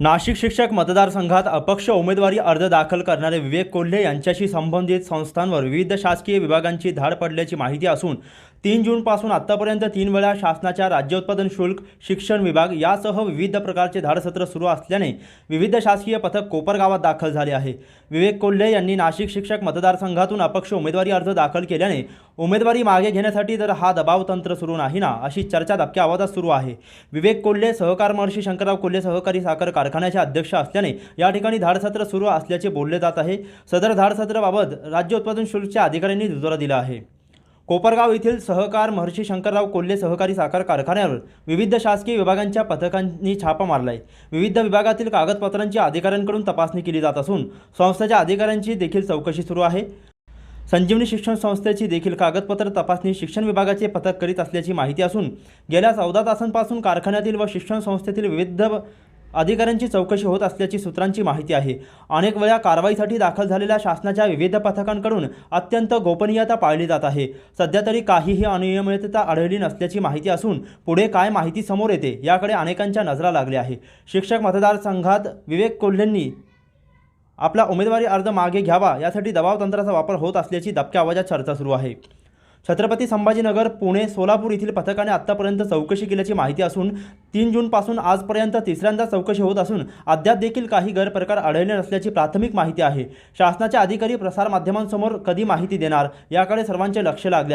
नाशिक शिक्षक मतदारसंघात अपक्ष उमेदवारी अर्ज दाखल करणारे विवेक कोल्हे यांच्याशी संबंधित संस्थांवर विविध शासकीय विभागांची धाड पडल्याची माहिती असून तीन जूनपासून आत्तापर्यंत तीन वेळा शासनाच्या राज्य उत्पादन शुल्क शिक्षण विभाग यासह विविध प्रकारचे धाडसत्र सुरू असल्याने विविध शासकीय पथक कोपरगावात दाखल झाले आहे. विवेक कोल्हे यांनी नाशिक शिक्षक मतदारसंघातून अपक्ष उमेदवारी अर्ज दाखल केल्याने उमेदवारी मागे घेण्यासाठी तर हा दबाव तंत्र सुरू नाही ना अशी चर्चा दबक्या आवाजात सुरू आहे. विवेक कोल्हे सहकार महर्षी शंकरराव कोल्हे सहकारी साखर कारखान्याचे अध्यक्ष असल्याने या ठिकाणी धाडसत्र सुरू असल्याचे बोलले जात आहे. सदर धाडसत्राबाबत राज्य उत्पादन शुल्कच्या अधिकाऱ्यांनी दुजोरा दिला आहे. कोपरगाव येथील सहकार महर्षी शंकरराव कोल्हे सहकारी साखर कारखान्यावर विविध शासकीय विभागांच्या पथकांनी छापा मारलाय. विविध विभागातील कागदपत्रांची अधिकाऱ्यांकडून तपासणी केली जात असून संस्थेच्या अधिकाऱ्यांची देखील चौकशी सुरू आहे. संजीवनी शिक्षण संस्थेची देखील कागदपत्र तपासणी शिक्षण विभागाचे पथक करीत असल्याची माहिती असून गेल्या चौदा तासांपासून कारखान्यातील व शिक्षण संस्थेतील विविध अधिकाऱ्यांची चौकशी होत असल्याची सूत्रांची माहिती आहे. अनेक वेळा कारवाईसाठी दाखल झालेल्या शासनाच्या विविध पथकांकडून अत्यंत गोपनीयता पाळली जात आहे. सध्या तरी काहीही अनियमितता आढळली नसल्याची माहिती असून पुढे काय माहिती समोर येते याकडे अनेकांच्या नजरा लागल्या आहे शिक्षक मतदारसंघात विवेक कोल्हेंनी आपला उमेदवारी अर्ज मागे घ्यावा यासाठी दबाव तंत्राचा वापर होत असल्याची दबक्या आवाजात चर्चा सुरू आहे. छत्रपती संभाजीनगर पुणे सोलापूर येथील पथकाने आत्तापर्यंत चौकशी केल्याची माहिती असून तीन जूनपासून आजपर्यंत तिसऱ्यांदा चौकशी होत असून अद्याप देखील काही गैरप्रकार आढळले नसल्याची प्राथमिक माहिती आहे. शासनाच्या अधिकारी प्रसारमाध्यमांसमोर कधी माहिती देणार याकडे सर्वांचे लक्ष लागले आहे.